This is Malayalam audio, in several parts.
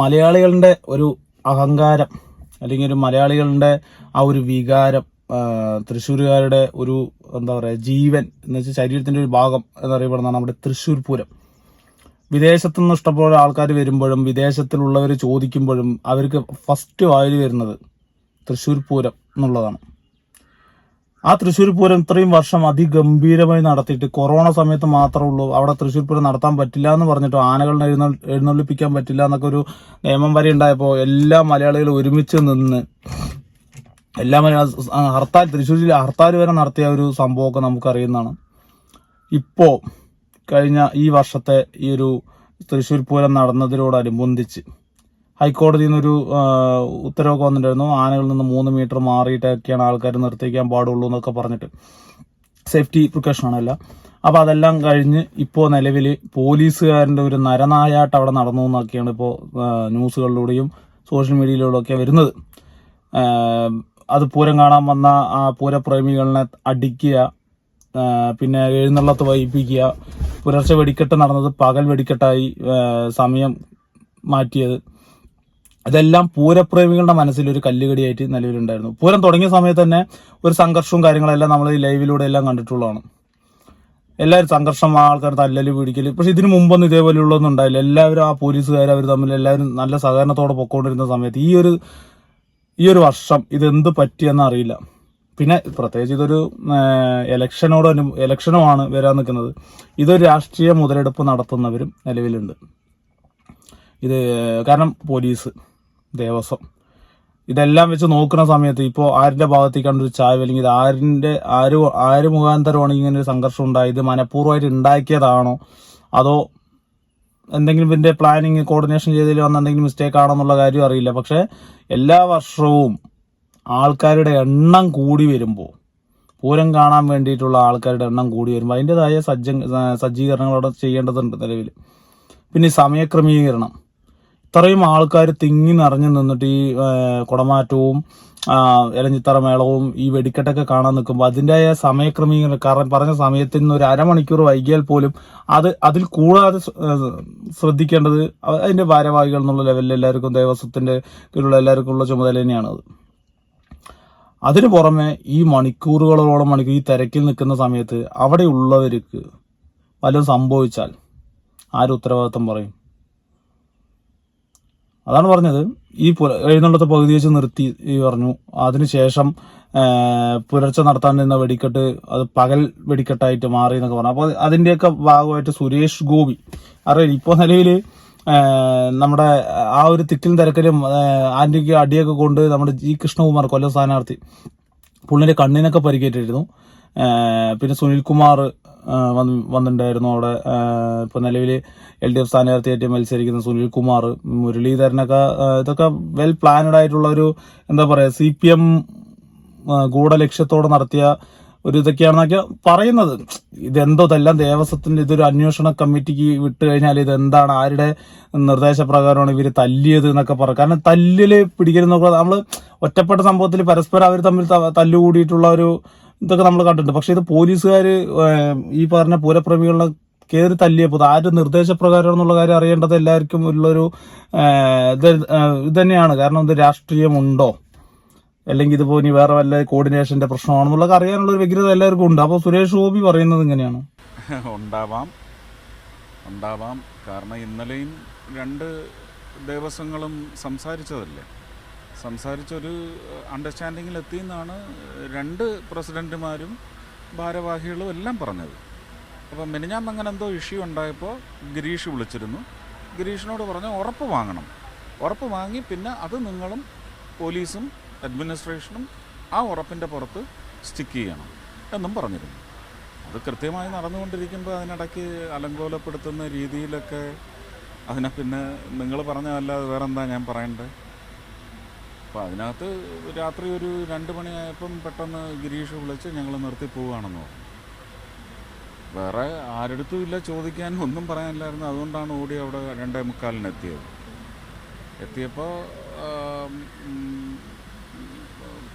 മലയാളികളുടെ ഒരു അഹങ്കാരം അല്ലെങ്കിൽ ഒരു മലയാളികളുടെ ആ ഒരു വികാരം തൃശ്ശൂരുകാരുടെ ഒരു എന്താ പറയുക ജീവൻ എന്ന് വെച്ചാൽ ശരീരത്തിന്റെ ഒരു ഭാഗം എന്നറിയപ്പെടുന്നതാണ് നമ്മുടെ തൃശ്ശൂർ പൂരം. വിദേശത്തു നിന്ന് ഇഷ്ടംപോലെ ആൾക്കാർ വരുമ്പോഴും വിദേശത്തിലുള്ളവർ ചോദിക്കുമ്പോഴും അവർക്ക് ഫസ്റ്റ് വായിൽ വരുന്നത് തൃശ്ശൂർ പൂരം എന്നുള്ളതാണ്. ആ തൃശ്ശൂർ പൂരം ഇത്രയും വർഷം അതിഗംഭീരമായി നടത്തിയിട്ട് കൊറോണ സമയത്ത് മാത്രമേ ഉള്ളൂ. അവിടെ തൃശ്ശൂർ പൂരം നടത്താൻ പറ്റില്ല എന്ന് പറഞ്ഞിട്ട് ആനകളെ എഴുന്ന എഴുന്നള്ളിപ്പിക്കാൻ പറ്റില്ല എന്നൊക്കെ ഒരു നിയമം വരെ ഉണ്ടായപ്പോൾ എല്ലാ മലയാളികളും ഒരുമിച്ച് നിന്ന് എല്ലാ മലയാള ഹർത്താൽ തൃശ്ശൂർ ജില്ല ഹർത്താൽ വരെ നടത്തിയ ഒരു സംഭവമൊക്കെ നമുക്കറിയുന്നതാണ്. ഇപ്പോ കഴിഞ്ഞ ഈ വർഷത്തെ ഈ ഒരു തൃശ്ശൂർ പൂരം നടന്നതിനോടനുബന്ധിച്ച് ഹൈക്കോടതിയിൽ നിന്നൊരു ഉത്തരവ് ഉത്തരവൊക്കെ വന്നിട്ടുണ്ടായിരുന്നു. ആനകളിൽ നിന്ന് മൂന്ന് മീറ്റർ മാറിയിട്ടൊക്കെയാണ് ആൾക്കാർ നിർത്തിക്കാൻ പാടുള്ളൂ എന്നൊക്കെ പറഞ്ഞിട്ട്. സേഫ്റ്റി പ്രിക്കോഷൻ ആണല്ല അപ്പോൾ അതെല്ലാം കഴിഞ്ഞ് ഇപ്പോൾ നിലവിൽ പോലീസുകാരന്റെ ഒരു നരനായാട്ട് അവിടെ നടന്നു എന്നൊക്കെയാണ് ഇപ്പോൾ ന്യൂസുകളിലൂടെയും സോഷ്യൽ മീഡിയയിലൂടെ ഒക്കെ വരുന്നത് അത് പൂരം കാണാൻ വന്ന ആ പൂരപ്രേമികളെ അടിക്കുക പിന്നെ എഴുന്നള്ളത്ത് വൈപ്പിക്കുക പുലർച്ചെ വെടിക്കെട്ട് നടന്നത് പകൽ വെടിക്കെട്ടായി സമയം മാറ്റിയത്. ഇതെല്ലാം പൂരപ്രേമികളുടെ മനസ്സിൽ ഒരു കല്ലുകടിയായിട്ട് നിലവിലുണ്ടായിരുന്നു. പൂരം തുടങ്ങിയ സമയത്ത് തന്നെ ഒരു സംഘർഷവും കാര്യങ്ങളെല്ലാം നമ്മൾ ഈ ലൈവിലൂടെ എല്ലാം കണ്ടിട്ടുള്ളതാണ്. എല്ലാവരും സംഘർഷം ആൾക്കാർ തല്ലല് പിടിക്കൽ പക്ഷെ ഇതിനു മുമ്പൊന്നും ഇതേപോലെയുള്ളൊന്നും ഉണ്ടായില്ല. എല്ലാവരും ആ പോലീസുകാർ അവർ തമ്മിൽ എല്ലാവരും നല്ല സഹകരണത്തോടെ പൊക്കോണ്ടിരുന്ന സമയത്ത് ഈ ഒരു ഈ ഒരു വർഷം ഇതെന്ത് പറ്റിയെന്ന് അറിയില്ല. പിന്നെ പ്രത്യേകിച്ച് ഇതൊരു ഇലക്ഷനോട് ഇലക്ഷനുമാണ് വരാൻ നിൽക്കുന്നത്. ഇതൊരു രാഷ്ട്രീയ മുതലെടുപ്പ് നടത്തുന്നവരും നിലവിലുണ്ട്. ഇത് കാരണം പോലീസ്. ദേവസ്വം. ഇതെല്ലാം വെച്ച് നോക്കുന്ന സമയത്ത് ഇപ്പോൾ ആരിന്റെ ഭാഗത്തേക്കാണ് ഒരു ചായ അല്ലെങ്കിൽ ഇത് ആരിന്റെ ആര് ആര് മുഖാന്തരമാണ് ഇങ്ങനെ ഒരു സംഘർഷം ഉണ്ടായത്? മനഃപൂർവമായിട്ട് ഉണ്ടാക്കിയതാണോ? അതോ എന്തെങ്കിലും ഇതിന്റെ പ്ലാനിങ് കോർഡിനേഷൻ ചെയ്തതിൽ വന്ന എന്തെങ്കിലും മിസ്റ്റേക്ക് ആണോ എന്നുള്ള കാര്യം അറിയില്ല. പക്ഷെ എല്ലാ വർഷവും ആൾക്കാരുടെ എണ്ണം കൂടി വരുമ്പോൾ പൂരം കാണാൻ വേണ്ടിയിട്ടുള്ള ആൾക്കാരുടെ എണ്ണം കൂടി വരുമ്പോൾ അതിന്റെതായ സജ്ജ സജ്ജീകരണങ്ങളോടെ ചെയ്യേണ്ടതുണ്ട് നിലവിൽ പിന്നെ സമയക്രമീകരണം. ഇത്രയും ആൾക്കാർ തിങ്ങി നിറഞ്ഞു നിന്നിട്ട് ഈ കുടമാറ്റവും ഇലഞ്ഞിത്തറ മേളവും ഈ വെടിക്കെട്ടൊക്കെ കാണാൻ നിൽക്കുമ്പോൾ അതിന്റെതായ സമയക്രമീകരണം കാരണം പറഞ്ഞ സമയത്തിൽ നിന്ന് ഒരു അരമണിക്കൂർ വൈകിയാൽ പോലും അത് അതിൽ കൂടാതെ ശ്രദ്ധിക്കേണ്ടത് അതിന്റെ ഭാരവാഹികൾ എന്നുള്ള ലെവലിൽ എല്ലാവർക്കും ദേവസ്വത്തിന്റെ കീഴിലുള്ള എല്ലാവർക്കും ഉള്ള ചുമതല തന്നെയാണ് അത്. അതിനു പുറമെ ഈ മണിക്കൂറുകളോളം മണിക്കൂർ ഈ തിരക്കിൽ നിൽക്കുന്ന സമയത്ത് അവിടെയുള്ളവർക്ക് വല്ലതും സംഭവിച്ചാൽ ആരും ഉത്തരവാദിത്വം പറയും. അതാണ് പറഞ്ഞത്. ഈ എഴുന്നള്ളത്തെ പകുതി വെച്ച് നിർത്തി പറഞ്ഞു. അതിനുശേഷം പുലർച്ചെ പുലർച്ചെ നിന്ന വെടിക്കെട്ട് അത് പകൽ വെടിക്കെട്ടായിട്ട് മാറി എന്നൊക്കെ പറഞ്ഞു. അപ്പോൾ അതിന്റെയൊക്കെ ഭാഗമായിട്ട് സുരേഷ് ഗോപി. അറിയാം ഇപ്പോൾ നിലവിൽ നമ്മുടെ ആ ഒരു തിക്കിലും തിരക്കിലും ആന്റിക്ക് അടിയൊക്കെ കൊണ്ട് നമ്മുടെ ജി കൃഷ്ണകുമാർ കൊല്ലം സ്ഥാനാർത്ഥി. പുള്ളിന്റെ കണ്ണിനൊക്കെ പരിക്കേറ്റിരുന്നു. പിന്നെ സുനിൽകുമാർ വന്ന് വന്നിട്ടുണ്ടായിരുന്നു. അവിടെ ഇപ്പോൾ ഇപ്പൊ നിലവിൽ എൽ ഡി എഫ് സ്ഥാനാർത്ഥിയായിട്ട് മത്സരിക്കുന്ന സുനിൽ കുമാർ മുരളീധരനൊക്കെ ഇതൊക്കെ വെൽ പ്ലാനഡ് ആയിട്ടുള്ള ഒരു എന്താ പറയുക സി പി എം ഗൂഢലക്ഷ്യത്തോടെ നടത്തിയ ഒരു ഇതൊക്കെയാണെന്നൊക്കെ പറയുന്നത്. ഇതെന്തോ ഇതെല്ലാം ദേവസ്വത്തിന്റെ ഇതൊരു അന്വേഷണ കമ്മിറ്റിക്ക് വിട്ട് കഴിഞ്ഞാൽ ഇത് എന്താണ് ആരുടെ നിർദ്ദേശപ്രകാരമാണ് ഇവർ തല്ലിയത് എന്നൊക്കെ പറയും കാരണം തല്ലിൽ പിടിക്കരുന്നൊക്കെ നമ്മൾ ഒറ്റപ്പെട്ട സംഭവത്തിൽ പരസ്പരം അവർ തമ്മിൽ തല്ലുകൂടിയിട്ടുള്ള ഒരു ഇതൊക്കെ നമ്മൾ കണ്ടിട്ടുണ്ട്. പക്ഷെ ഇത് പോലീസുകാർ ഈ പറഞ്ഞ പൂരപ്രേമികളെ കയറി തല്ലിയപ്പോൾ ആര് നിർദ്ദേശപ്രകാരം എന്നുള്ള കാര്യം അറിയേണ്ടത് എല്ലാവർക്കും ഉള്ളൊരു ഇത് തന്നെയാണ്. കാരണം ഇത് രാഷ്ട്രീയമുണ്ടോ? അല്ലെങ്കിൽ ഇതിപ്പോ ഇനി വേറെ വല്ല കോർഡിനേഷന്റെ പ്രശ്നമാണെന്നുള്ളതൊക്കെ അറിയാനുള്ള ഒരു വ്യഗ്രത എല്ലാവർക്കും ഉണ്ട്. അപ്പോൾ സുരേഷ് ഗോപി പറയുന്നത് ഇങ്ങനെയാണ്. ഉണ്ടാവാം. ഉണ്ടാവാം. കാരണം ഇന്നലെയും രണ്ട് ദേവസ്വങ്ങളും സംസാരിച്ചതല്ലേ? സംസാരിച്ചൊരു അണ്ടർസ്റ്റാൻഡിങ്ങിൽ എത്തിയെന്നാണ് രണ്ട് പ്രസിഡന്റുമാരും ഭാരവാഹികളും എല്ലാം പറഞ്ഞത്. അപ്പം മിനിഞ്ഞാന്ന് അങ്ങനെ എന്തോ ഇഷ്യൂ ഉണ്ടായപ്പോൾ ഗിരീഷ് വിളിച്ചിരുന്നു. ഗിരീഷിനോട് പറഞ്ഞു ഉറപ്പ് വാങ്ങണം. ഉറപ്പ് വാങ്ങി പിന്നെ അത് നിങ്ങളും പോലീസും അഡ്മിനിസ്ട്രേഷനും ആ ഉറപ്പിന്റെ പുറത്ത് സ്റ്റിക്ക് ചെയ്യണം എന്നും പറഞ്ഞിരുന്നു. അത് കൃത്യമായി നടന്നുകൊണ്ടിരിക്കുമ്പോൾ അതിനിടയ്ക്ക് അലങ്കോലപ്പെടുത്തുന്ന രീതിയിലൊക്കെ അതിനെ പിന്നെ നിങ്ങൾ പറഞ്ഞതല്ലാതെ വേറെന്താ ഞാൻ പറയണ്ടേ? അപ്പോൾ അതിനകത്ത് രാത്രി ഒരു രണ്ട് മണിയായപ്പം പെട്ടെന്ന് ഗിരീഷ് വിളിച്ച് ഞങ്ങൾ നിർത്തി പോവുകയാണെന്ന് പറഞ്ഞു. വേറെ ആരെടുത്തും ഇല്ല ചോദിക്കാൻ ഒന്നും പറയാനില്ലായിരുന്നു. അതുകൊണ്ടാണ് ഓടി അവിടെ രണ്ടേ മുക്കാലിന് എത്തിയത്. എത്തിയപ്പോൾ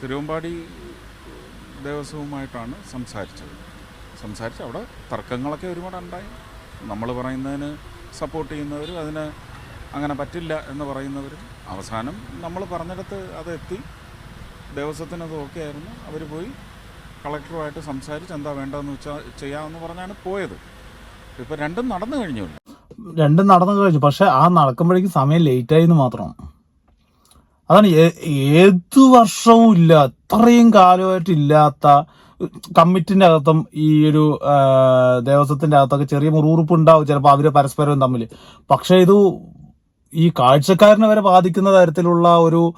തിരുവമ്പാടി ദേവസ്വവുമായിട്ടാണ് സംസാരിച്ചത്. സംസാരിച്ച് അവിടെ തർക്കങ്ങളൊക്കെ ഒരുപാട് ഉണ്ടായി നമ്മൾ പറയുന്നതിന് സപ്പോർട്ട് ചെയ്യുന്നവരും അതിനെ അങ്ങനെ പറ്റില്ല എന്ന് പറയുന്നവരും അവസാനം നമ്മൾ പറഞ്ഞിടത്ത് അത് എത്തി ദേവസ്വത്തിന് അത് ഓക്കെ ആയിരുന്നു. അവർ പോയി കളക്ടറുമായിട്ട് സംസാരിച്ച് എന്താ വേണ്ടതെന്ന് വെച്ചാൽ ചെയ്യാമെന്ന് പറഞ്ഞാണ് പോയത്. ഇപ്പോൾ രണ്ടും നടന്നു കഴിഞ്ഞു രണ്ടും നടന്നു കഴിഞ്ഞു. പക്ഷെ ആ നടക്കുമ്പോഴേക്കും സമയം ലേറ്റായി എന്ന് മാത്രമാണ് അതാണ് ഏത് വർഷവും ഇല്ല അത്രയും കാലമായിട്ട് ഇല്ലാത്ത കമ്മിറ്റിന്റെ അകത്തും ഈ ഒരു ദേവസ്വത്തിന്റെ അകത്തൊക്കെ ചെറിയ മുറുകുറുപ്പ് ഉണ്ടാവും. ചിലപ്പോൾ അവർ പരസ്പരം തമ്മിൽ പക്ഷെ ഇത് ഈ കാഴ്ചക്കാരനെ വരെ ബാധിക്കുന്ന തരത്തിലുള്ള ഒരു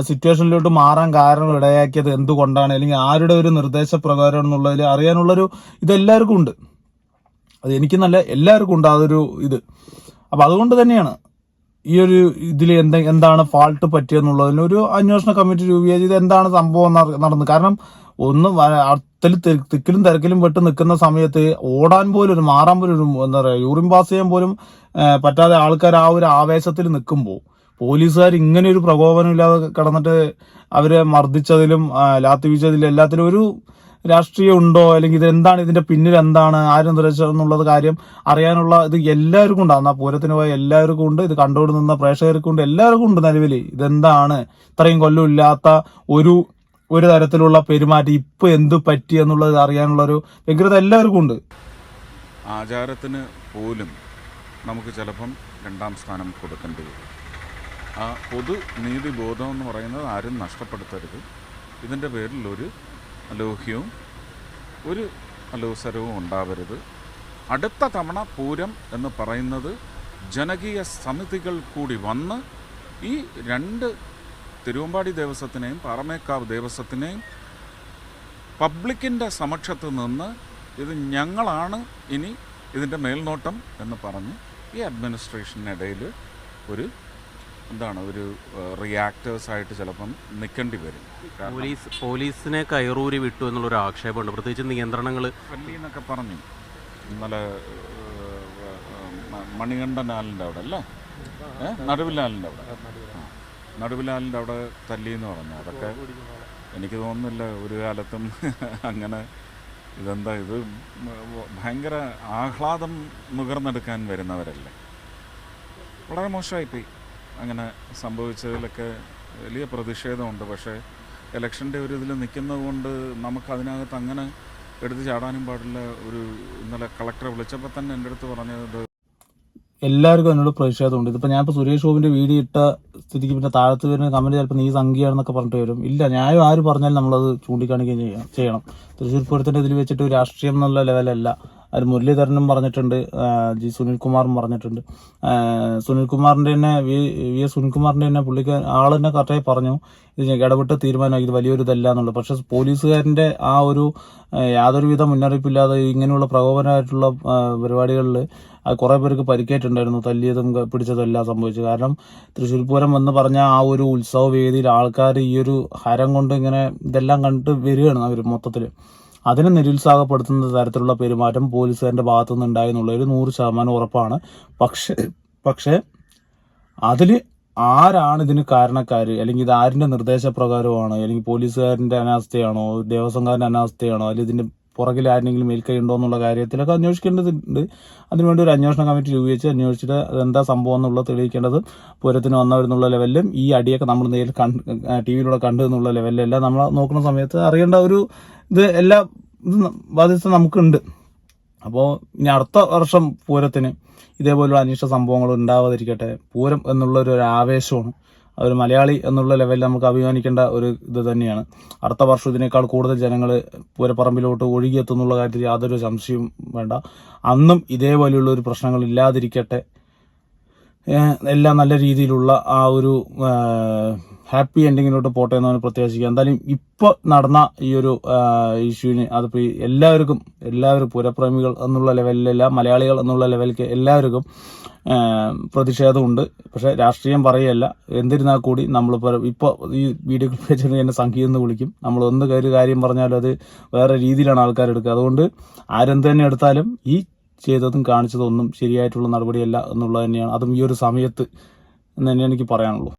സിറ്റുവേഷനിലോട്ട് മാറാൻ കാരണം ഇടയാക്കിയത് എന്തുകൊണ്ടാണ്? അല്ലെങ്കിൽ ആരുടെ ഒരു നിർദ്ദേശപ്രകാരം എന്നുള്ളതിൽ അറിയാനുള്ളൊരു ഇതെല്ലാവർക്കും ഉണ്ട്. അത് എനിക്ക് നല്ല എല്ലാവർക്കും ഉണ്ട് അതൊരു ഇത്. അപ്പം അതുകൊണ്ട് തന്നെയാണ് ഈ ഒരു ഇതിൽ എന്താ എന്താണ് ഫാൾട്ട് പറ്റിയെന്നുള്ളതിന് ഒരു അന്വേഷണ കമ്മിറ്റി രൂപീകരിച്ച് ഇത് എന്താണ് സംഭവം നട- നടന്നത്. കാരണം ഒന്ന് അടുത്തിൽ തിക്കിലും തിരക്കിലും പെട്ട് നിൽക്കുന്ന സമയത്ത് ഓടാൻ പോലും ഒരു മാറാൻ പോലും ഒരു എന്താ പറയുക യൂറിൻ പാസ് ചെയ്യാൻ പോലും പറ്റാതെ ആൾക്കാർ ആ ഒരു ആവേശത്തിൽ നിൽക്കുമ്പോൾ പോലീസുകാർ ഇങ്ങനെ ഒരു പ്രകോപനമില്ലാതെ കിടന്നിട്ട് അവരെ മർദ്ദിച്ചതിലും ആ, ലാത്തി വീഴ്ചതിലും എല്ലാത്തിലും ഒരു രാഷ്ട്രീയം ഉണ്ടോ? അല്ലെങ്കിൽ ഇത് എന്താണ് ഇതിന്റെ പിന്നിൽ എന്താണ്? ആരും എന്നുള്ളത് കാര്യം അറിയാനുള്ള ഇത് എല്ലാവർക്കും ഉണ്ടാകും അന്ന് ആ പൂരത്തിന് പോയ എല്ലാവർക്കും ഉണ്ട്. ഇത് കണ്ടുകൊണ്ട് നിന്ന പ്രേക്ഷകർക്കും ഉണ്ട്. എല്ലാവർക്കും ഉണ്ട് നിലവിൽ ഇതെന്താണ്? ഇത്രയും കൊല്ലം ഇല്ലാത്ത ഒരു ഒരു തരത്തിലുള്ള പെരുമാറ്റം ഇപ്പൊ എന്ത് പറ്റി എന്നുള്ളത് അറിയാനുള്ള ഒരു വ്യഗ്രത എല്ലാവർക്കും ഉണ്ട്. ആചാരത്തിന് പോലും നമുക്ക് ചിലപ്പം രണ്ടാം സ്ഥാനം കൊടുക്കേണ്ടി വരും. ആ പൊതു നീതി ബോധം എന്ന് പറയുന്നത് ആരും നഷ്ടപ്പെടുത്തരുത്. ഇതിന്റെ പേരിൽ ഒരു അലോഹ്യവും ഒരു അലോസരവും ഉണ്ടാവരുത്. അടുത്ത തവണ പൂരം എന്ന് പറയുന്നത് ജനകീയ സമിതികൾ കൂടി വന്ന് ഈ രണ്ട് തിരുവമ്പാടി ദേവസ്വത്തിനെയും പാറമേക്കാവ് ദേവസ്വത്തിനെയും പബ്ലിക്കിന്റെ സമക്ഷത്ത് നിന്ന് ഇത് ഞങ്ങളാണ് ഇനി ഇതിന്റെ മേൽനോട്ടം എന്ന് പറഞ്ഞ് ഈ അഡ്മിനിസ്ട്രേഷനിടയിൽ ഒരു എന്താണ് ഒരു റിയാക്ടേഴ്സ് ആയിട്ട് ചിലപ്പം നിൽക്കേണ്ടി വരും. പോലീസ് പോലീസിനെ കയറൂരി വിട്ടു എന്നുള്ളൊരു ആക്ഷേപമുണ്ട്. പ്രത്യേകിച്ച് നിയന്ത്രണങ്ങൾ എന്നൊക്കെ പറഞ്ഞു. ഇന്നലെ മണികണ്ഠനാലിന്റെ അവിടെ അല്ലേ? നടുവിലാലിന്റെ അവിടെ. ആ. നടുവിലാലിന്റെ അവിടെ തല്ലി എന്ന് പറഞ്ഞു. അതൊക്കെ എനിക്ക് തോന്നുന്നില്ല ഒരു കാലത്തും അങ്ങനെ ഇതെന്താ ഇത് ഭയങ്കര ആഹ്ലാദം നുകർന്നെടുക്കാൻ വരുന്നവരല്ലേ. വളരെ മോശമായിപ്പോയി. അങ്ങനെ സംഭവിച്ചതിലൊക്കെ വലിയ പ്രതിഷേധമുണ്ട്. പക്ഷേ ഇലക്ഷന്റെ ഒരു ഇതിൽ നിൽക്കുന്നത് കൊണ്ട് നമുക്കതിനകത്ത് അങ്ങനെ എടുത്ത് ചാടാനും പാടില്ല. ഒരു ഇന്നലെ കളക്ടറെ വിളിച്ചപ്പോൾ തന്നെ എന്റെ അടുത്ത് പറഞ്ഞത് എല്ലാവർക്കും അതിനോട് പ്രതിഷേധമുണ്ട്. ഇതിപ്പോൾ ഞാനിപ്പോൾ സുരേഷ് ഗോപിന്റെ വീഡിയോ ഇട്ട സ്ഥിതിക്ക് പിന്നെ താഴത്ത് വരുന്ന കമന്റ് ചിലപ്പോൾ നീ സംഖ്യയാണെന്നൊക്കെ പറഞ്ഞിട്ട് വരും. ഇല്ല ന്യായം ആര് പറഞ്ഞാലും നമ്മളത് ചൂണ്ടിക്കാണിക്കുകയും ചെയ്യാം ചെയ്യണം. തൃശ്ശൂർ പൂരത്തിന്റെ ഇതിൽ വെച്ചിട്ട് രാഷ്ട്രീയം എന്നുള്ള ലെവലല്ല അത് മുരളീധരനും പറഞ്ഞിട്ടുണ്ട് ജി സുനിൽകുമാറും പറഞ്ഞിട്ടുണ്ട്. സുനിൽകുമാറിന്റെ തന്നെ വി വി എസ് സുനിൽകുമാറിന്റെ തന്നെ പുള്ളിക്ക് ആൾ തന്നെ കറക്റ്റായി പറഞ്ഞു. ഇത് ഇടപെട്ട തീരുമാനമായി ഇത് വലിയൊരു ഇതല്ല എന്നുള്ളത്. പക്ഷേ പോലീസുകാരന്റെ ആ ഒരു യാതൊരുവിധ മുന്നറിയിപ്പില്ലാതെ ഇങ്ങനെയുള്ള പ്രകോപനമായിട്ടുള്ള പരിപാടികളിൽ അത് കുറെ പേർക്ക് പരിക്കേറ്റുണ്ടായിരുന്നു തല്ലിയതും പിടിച്ചതെല്ലാം സംഭവിച്ചു. കാരണം തൃശ്ശൂർ പൂരം എന്ന് പറഞ്ഞ ആ ഒരു ഉത്സവ വേദിയിൽ ആൾക്കാർ ഈ ഒരു ഹരം കൊണ്ട് ഇങ്ങനെ ഇതെല്ലാം കണ്ടിട്ട് വരികയാണ് അവർ മൊത്തത്തിൽ അതിനെ നിരുത്സാഹപ്പെടുത്തുന്ന തരത്തിലുള്ള പെരുമാറ്റം പോലീസുകാരന്റെ ഭാഗത്തു നിന്ന് എന്നുള്ള ഒരു നൂറ് ശതമാനം ഉറപ്പാണ്. പക്ഷെ പക്ഷേ അതിൽ ആരാണ് ഇതിന് കാരണക്കാര്? അല്ലെങ്കിൽ ഇത് ആരിന്റെ നിർദ്ദേശപ്രകാരമാണോ? അല്ലെങ്കിൽ പോലീസുകാരന്റെ അനാസ്ഥയാണോ? ദേവസ്വംകാരന്റെ അനാസ്ഥയാണോ? അല്ലെങ്കിൽ ഇതിന്റെ പുറകിൽ ആരെങ്കിലും മേൽക്കൈ ഉണ്ടോ എന്നുള്ള കാര്യത്തിലൊക്കെ അന്വേഷിക്കേണ്ടതുണ്ട്. അതിനുവേണ്ടി ഒരു അന്വേഷണ കമ്മിറ്റി രൂപീകരിച്ച് അന്വേഷിച്ചിട്ട് അതെന്താ സംഭവം എന്നുള്ളത് തെളിയിക്കേണ്ടത് പൂരത്തിന് വന്നവരെന്നുള്ള ലെവലിലും ഈ അടിയൊക്കെ നമ്മൾ നേരിൽ കണ്ട് ടി വിയിലൂടെ കണ്ടു എന്നുള്ള ലെവലിലെല്ലാം നമ്മൾ നോക്കുന്ന സമയത്ത് അറിയേണ്ട ഒരു ഇത് എല്ലാ ഇത് ബാധ്യത നമുക്കുണ്ട്. അപ്പോൾ ഇനി അടുത്ത വർഷം പൂരത്തിന് ഇതേപോലുള്ള അനിഷ്ട സംഭവങ്ങൾ ഉണ്ടാവാതിരിക്കട്ടെ. പൂരം എന്നുള്ളൊരു ആവേശമാണ്. ഒരു മലയാളി എന്നുള്ള ലെവലിൽ നമുക്ക് അഭിമാനിക്കേണ്ട ഒരു ഇത് തന്നെയാണ്. അടുത്ത വർഷം ഇതിനേക്കാൾ കൂടുതൽ ജനങ്ങൾ പൂരപ്പറമ്പിലോട്ട് ഒഴുകിയെത്തുന്നുള്ള കാര്യത്തിൽ യാതൊരു സംശയവും വേണ്ട. അന്നും ഇതേപോലെയുള്ള ഒരു പ്രശ്നങ്ങൾ ഇല്ലാതിരിക്കട്ടെ എല്ലാം നല്ല രീതിയിലുള്ള ആ ഒരു ഹാപ്പി എൻഡിങ്ങിലോട്ട് പോട്ടെ എന്നാണ് പ്രത്യാശിക്കുക. എന്തായാലും ഇപ്പോൾ നടന്ന ഈ ഒരു ഇഷ്യൂവിന് അതിപ്പോൾ എല്ലാവർക്കും എല്ലാവരും പുരപ്രേമികൾ എന്നുള്ള ലെവലിലല്ല മലയാളികൾ എന്നുള്ള ലെവലിലേക്ക് എല്ലാവർക്കും പ്രതിഷേധമുണ്ട്. പക്ഷെ രാഷ്ട്രീയം പറയല്ല എന്നിരുന്നാൽ കൂടി നമ്മളിപ്പോൾ ഇപ്പോൾ ഈ വീഡിയോ ക്ലിപ്പ് വെച്ചിട്ട് എന്നെ സംഖ്യ എന്ന് വിളിക്കും. നമ്മൾ ഒന്ന് ഒരു കാര്യം പറഞ്ഞാലും അത് വേറെ രീതിയിലാണ് ആൾക്കാർ എടുക്കുക അതുകൊണ്ട് ആരെന്ത് തന്നെ എടുത്താലും ഈ ചെയ്തതും കാണിച്ചതും ഒന്നും ശരിയായിട്ടുള്ള നടപടിയല്ല എന്നുള്ളത് തന്നെയാണ്. അതും ഈ ഒരു സമയത്ത് എന്ന് തന്നെ എനിക്ക് പറയാനുള്ളൂ